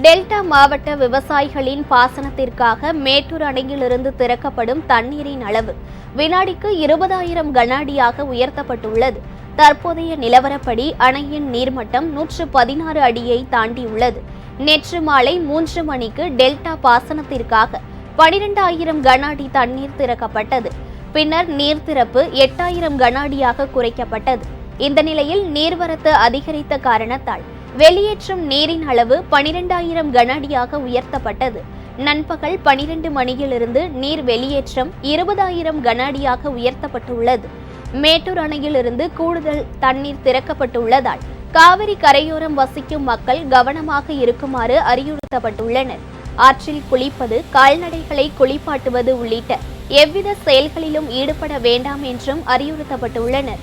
Delta மாவட்ட விவசாயிகளின் பாசனத்திற்காக மேட்டூர் அணையிலிருந்து திறக்கப்படும் தண்ணீரின் அளவு வினாடிக்கு இருபதாயிரம் கனஅடியாக உயர்த்தப்பட்டுள்ளது. தற்போதைய நிலவரப்படி அணையின் நீர்மட்டம் நூற்று பதினாறு அடியை தாண்டியுள்ளது. நேற்று மாலை மூன்று மணிக்கு டெல்டா பாசனத்திற்காக பனிரெண்டாயிரம் கன அடி தண்ணீர் திறக்கப்பட்டது. பின்னர் நீர் திறப்பு எட்டாயிரம் கன அடியாக குறைக்கப்பட்டது. இந்த நிலையில் நீர்வரத்து அதிகரித்த காரணத்தால் வெளியேற்றும் நீரின் அளவு பனிரெண்டாயிரம் கனஅடியாக உயர்த்தப்பட்டது. நண்பகல் பனிரெண்டு மணியிலிருந்து நீர் வெளியேற்றம் இருபதாயிரம் கனஅடியாக உயர்த்தப்பட்டுள்ளது. மேட்டூர் அணையிலிருந்து கூடுதல் தண்ணீர் திறக்கப்பட்டுள்ளதால் காவிரி கரையோரம் வசிக்கும் மக்கள் கவனமாக இருக்குமாறு அறிவுறுத்தப்பட்டுள்ளனர். ஆற்றில் குளிப்பது கால்நடைகளை குளிப்பாட்டுவது உள்ளிட்ட எவ்வித செயல்களிலும் ஈடுபட வேண்டாம் என்றும் அறிவுறுத்தப்பட்டுள்ளனர்.